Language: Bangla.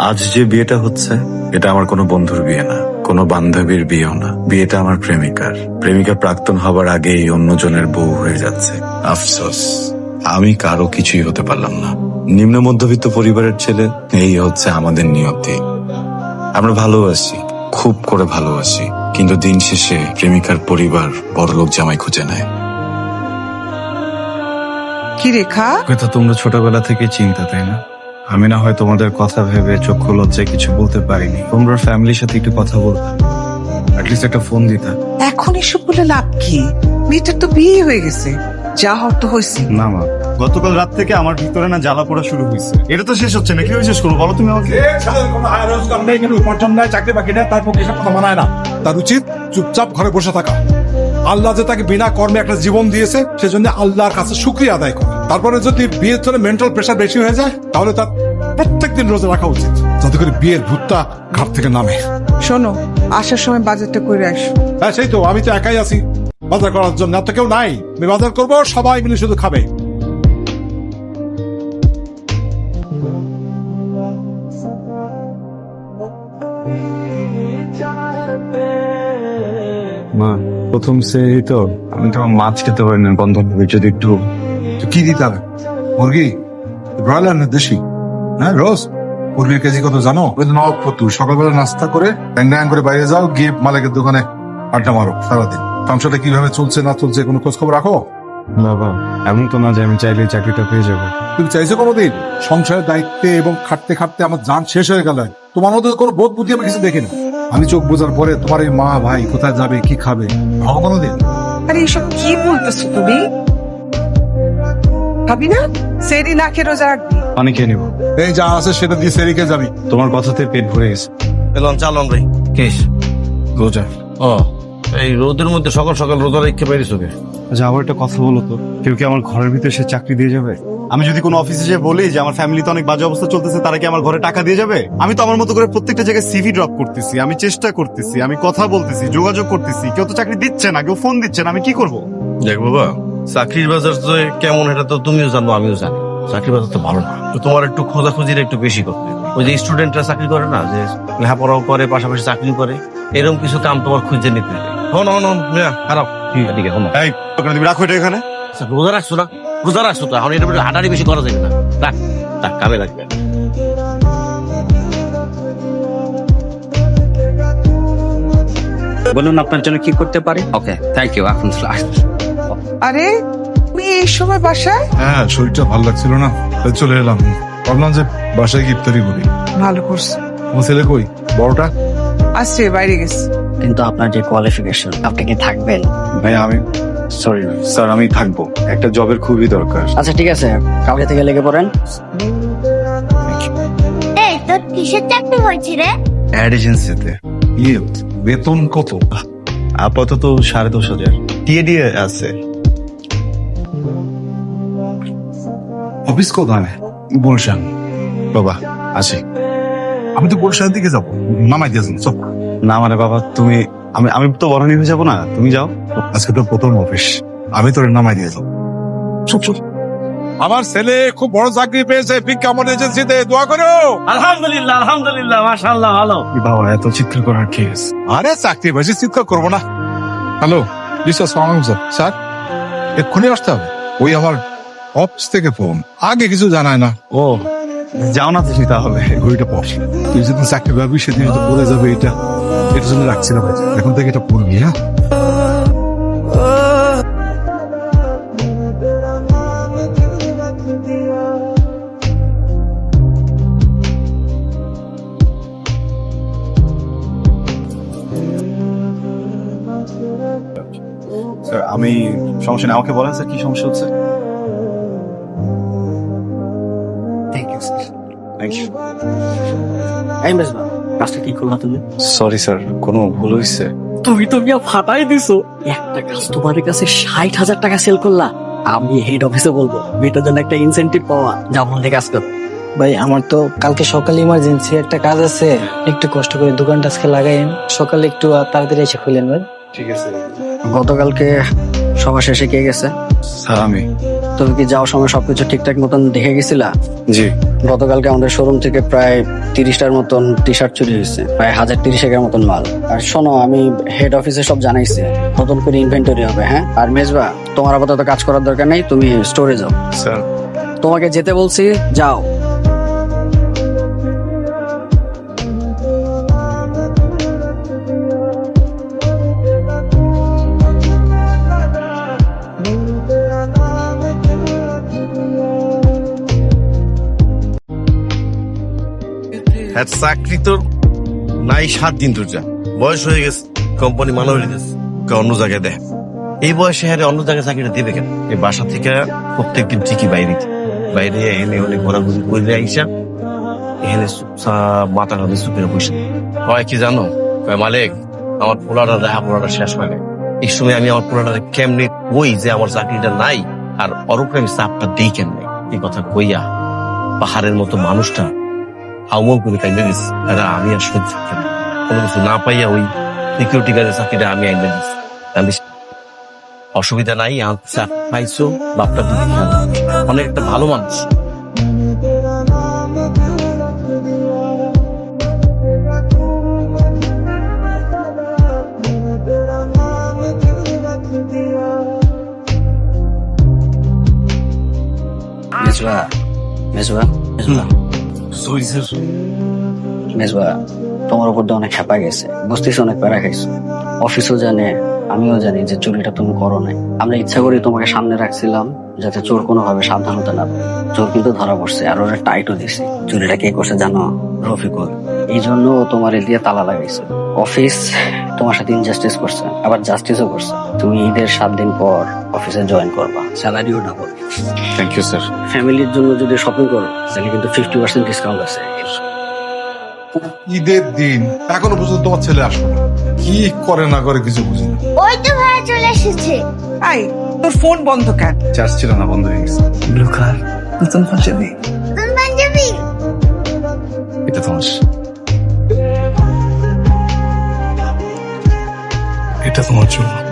আজ যে বিয়েটা হচ্ছে এটা আমার কোনো বন্ধুর বিয়ে না কোনো বান্ধবীর বিয়েও না। বিয়েটা আমার প্রেমিকার। প্রেমিকা প্রাক্তন হবার আগেই অন্যজনের বউ হয়ে যাচ্ছে। আফসোস। আমি কারও কিছুই হতে পারলাম না। নিম্ন মধ্যবিত্ত পরিবারের ছেলে এই হচ্ছে আমাদের নিয়তি। আমরা ভালোবাসি খুব করে ভালোবাসি কিন্তু দিন শেষে প্রেমিকার পরিবার বড়লোক জামাই খুঁজে নেয়। কি রেখা তো তোমরা ছোটবেলা থেকে চিন্তা তাই না? আমি না হয় তোমাদের কথা ভেবে চক্ষু লজ্জায় কিছু বলতে পারিনি। তোমরা ফ্যামিলির সাথে একটু কথা বলতে অ্যাটলিস্ট একটা ফোন দিতা। এখন এসব বলে লাভ কি? মেয়েটার তো বিয়ে হয়ে গেছে। যা হওয়ার তো হয়েছে। না মা। গতকাল রাত থেকে আমার ভিতরে না জ্বালা পোড়া শুরু হয়েছে। এটা তো শেষ হচ্ছে না। কীভাবে শেষ করব বলো তুমি আমাকে। চাকরি বাকরি নেই তার পক্ষে কথা মানায় না। তার উচিত চুপচাপ ঘরে বসে থাকা। আল্লাহ যে তাকে বিনা কর্মে একটা জীবন দিয়েছে সেজন্য আল্লাহর কাছে শুক্রিয়া আদায় করে। তারপরে যদি বিয়ের জন্য মেন্টাল প্রেশার বেশি হয়ে যায় তাহলে তার প্রত্যেক দিন রোজা রাখা উচিত যাতে করে বিয়ের ভূতটা ঘাট থেকে নামে। শোনো আসার সময় বাজারটা করে আস। হ্যাঁ সেই তো আমি তো একাই আছি। বাজার করার জন্য আর তো কেউ নাই। আমি বাজার করব সবাই মিলে শুধু খাবে। প্রথম সে তো আমি তো মাছ খেতে পারি না বন্ধ হবে যদি একটু কি দিতে হবে? মুরগি? ব্রয়লার না দেশি? হ্যাঁ রোজ? মুরগির কেজি কত জানো? ওই তো নবাব ফতু সকালবেলা নাস্তা করে ব্যাং করে বাইরে যাও গিয়ে মালিকের দোকানে আড্ডা মারো সারাদিন। সংসারটা কীভাবে চলছে না চলছে কোনো খোঁজ খবর রাখো বাবা এমন তো না যে আমি চাইলে চাকরিটা পেয়ে যাব। তুমি চাইছো কোনোদিন? সংসারের দায়িত্বে এবং খাটতে খাটতে আমার যান শেষ হয়ে গেল। তোমার মধ্যে কোনো বোধ বুদ্ধি আমি কিছু দেখি না আমি চোখ বোঝার পরে তোমার এই মা ভাই কোথায় যাবে কি খাবে? ভাবো কোনোদিন। আরে এসব কি বলতেছো তুমি? ভাবি না? সেরি না খেয়ে রোজা রাখবি। পানি খেয়ে নিবো। এই যা আছে সেটা দিয়ে সেরিকে যাবি। তোমার কথাতে পেট ভরে গেছে। এলাম চালন ভাই কেস রোজা। ও এই রোদের মধ্যে সকাল সকাল রোজা রেখে পারিস ওকে আচ্ছা আবার একটা কথা বলো তো। কেউ কি আমার ঘরের ভিতরে সে চাকরি দিয়ে যাবে? আমি যদি কোনো অফিসে যে বলি যে আমার ফ্যামিলিতে অনেক বাজে অবস্থা চলতেছে তারা কি আমার ঘরে টাকা দিয়ে যাবে? আমি তো আমার মতো করে প্রত্যেকটা জায়গায় সিভি ড্রপ করতেছি আমি চেষ্টা করতেছি আমি কথা বলতেছি যোগাযোগ করতেছি কেউ তো চাকরি দিচ্ছে না কেউ ফোন দিচ্ছে না আমি কি করব? দেখ বাবা চাকরির বাজার তো কেমন এটা তো তুমিও জানো আমিও জানি। চাকরির বাজার তো ভালো না। তো তোমার একটু খোঁজাখুঁজির একটু বেশি করতে ওই যে স্টুডেন্টরা চাকরি করে না যে লেখাপড়াও করে পাশাপাশি চাকরি করে এরকম কিছু কাম তোমার খুঁজে নিতে হন হন হন খারাপ ঠিক আছে ঠিক আছে হন। তুমি রাখো এটা এখানে। আচ্ছা, রোজা রাখছো না? রোজা রাখছো তো এখন এটা হাঁটারি বেশি করা যাবে না। রাখ রাখ কামে রাখবে বলুন আপনার জন্য কি করতে পারি? ওকে থ্যাংক ইউ এখন আরে তুমি এই সময় বাসায়? হ্যাঁ শরীরটা ভালো লাগছিল না তাই চলে এলাম। ভাবলাম যে বাসায় গিয়ে ইফতারি করি। ভালো করছ। আমার ছেলে কই? বড়টা? আসছে বাইরে গেছে। কিন্তু আপনার যে কোয়ালিফিকেশন আপনি কি থাকবেন? ভাই আমি সরি স্যার আমি থাকব। একটা জবের খুবই দরকার। আচ্ছা ঠিক আছে। কালকে থেকে লেগে পড়েন। এই তোর কিসের চাকরি হয়েছে রে? অ্যাড এজেন্সিতে ইয়ে বেতন কত? আপাতত সাড়ে দশ হাজার। দিয়ে দিয়ে আছে। অফিস কোথায়? বলশান বাবা আসি। আমি তো বলশানের দিকে যাব। নামাই দিয়েছেন সব না মানে বাবা তুমি আমি আমি তো বরানি হয়ে যাব না তুমি যাও। আজকে তো প্রথম অফিস আমি তোর নামাই দিয়ে যাব। চুপ চুপ। আমার ছেলে খুব বড় চাকরি পেয়েছে বিজ্ঞাপন এজেন্সিতে দোয়া করো। আলহামদুলিল্লাহ আলহামদুলিল্লাহ মাশাআল্লাহ ভালো। বাবা এত চিত্র করার কি আছে? আরে চাকরি বেশি চিন্তা করব না। হ্যালো স্যার সালাম স্যার। স্যার এক্ষুনি আসতে হবে। ওই আমার অফিস থেকে ফোন আগে কিছু জানায় না। ও যাও না তুমি তাহলে। ঘড়িটা পর। তুই যেদিন চাকরি পাবি সেদিন হয়তো পড়ে যাবে এটা। এটার জন্য রাখছি না ভাই। এখন থেকে এটা পড়বি হ্যাঁ? আমি সমস্যা নেই। আমাকে বলেন স্যার কি সমস্যা হচ্ছে? থ্যাংক ইউ এই মেজবা কাজটা কি করলা তুমি? সরি স্যার কোনো ভুল হয়েছে তুমি তো মিয়া ফাটাই দিছো। একটা কাস্টমারের কাছে ষাট হাজার টাকা সেল করলা। আমি হেড অফিসে বলব মেয়েটার জন্য একটা ইনসেন্টিভ পাওয়া। যা মন থেকে কাজ কর। ভাই আমার তো কালকে সকালে ইমার্জেন্সি একটা কাজ আছে। একটু কষ্ট করে দোকানটা আজকে লাগাইন সকালে একটু তাড়াতাড়ি এসে খুলেন ভাই। ঠিক আছে। গতকালকে সবার শেষে কে গেছে? স্যার আমি। তুমি কি যাওয়ার সময় সবকিছু ঠিকঠাক মতন দেখে গেছিলা? জি। গতকালকে আমাদের শোরুম থেকে প্রায় তিরিশটার মতন টি শার্ট চুরি হয়েছে প্রায় হাজার তিরিশ একের মতন মাল। আর শোনো আমি হেড অফিসে সব জানাইছি নতুন করে ইনভেন্টরি হবে হ্যাঁ? আর মেজবা তোমার আপাতত কাজ করার দরকার নেই তুমি স্টোরে যাও। স্যার। তোমাকে যেতে বলছি যাও। হ্যাঁ চাকরি তো নাই সাত দিন তোর যা। বয়স হয়ে গেছে কোম্পানি মানা হয়ে গেছে। অন্য জায়গায় দেখ এই বয়সে হ্যাঁ অন্য জায়গায় চাকরিটা দেবে কেন? এই বাসা থেকে প্রত্যেকদিন ঠিকই বাইরে। বাইরে এনে ওনে ঘোরাঘুরি করে আইসা এখানে চুপচাপ মাথা কাঁধে চুপে বসে। কয় কি জানো? কয়, মালিক, আমার পোলাটা দেখা পোলাটা শেষ হয় না এই সময় আমি আমার পোলাটা কেমনে কই যে আমার চাকরিটা নাই? আর অরূপে আমি চাপটা দিই কেমনে? এই কথা কইয়া পাহাড়ের মতো মানুষটা হাউমাউ করে কাইলে দিস আর আমি আর সহ্য করতে। কোনো কিছু না পাইয়া ওই সিকিউরিটি গার্ডের চাকরিটা আমি আইনে দিস আমি অসুবিধা নাই আচ্ছা পাইছো বাপটা রাখো। অনেক একটা ভালো মানুষ। মেজবা মেজবা মেজবা। মেজবা, তোমার উপর দিয়ে অনেক খেপা গেছে। বুঝতেছি অনেক প্যারা খাইছো। অফিসও জানে, আমিও জানি যে চুরিটা তুমি করো নাই। আমরা ইচ্ছা করি তোমাকে সামনে রাখছিলাম, যাতে চোর কোনোভাবে সাবধান হতে না। চোর কিন্তু ধরা পড়ছে, আর ওরা টাইটও দিছে। চুরিটা কে করছে জানো? রফিকুল। এই জন্য তোমার দিয়ে তালা লাগাইছে। অফিস তোমার সাথে ইনজাস্টিস করছে আবার জাস্টিসও করছে। তুমি ঈদের সাত দিন পর অফিসে জয়েন করবা স্যালারিও ডাবল থ্যাংক ইউ স্যার ফ্যামিলির জন্য যদি শপিং করো তাহলে কিন্তু ফিফটি পার্সেন্ট ডিসকাউন্ট আছে। ঈদের দিন এখনও পর্যন্ত তোমার ছেলে আসলো কি করে না করে কিছু বুঝি না। ওই তো ভাইয়া চলে এসেছে। আই তোর ফোন বন্ধ কেন? চার্জ ছিল না বন্ধ হয়ে গেছে। ব্লু কার নতুন পাঞ্জাবি। নতুন পাঞ্জাবি? এটা তোমার। এটা তোমার জন্য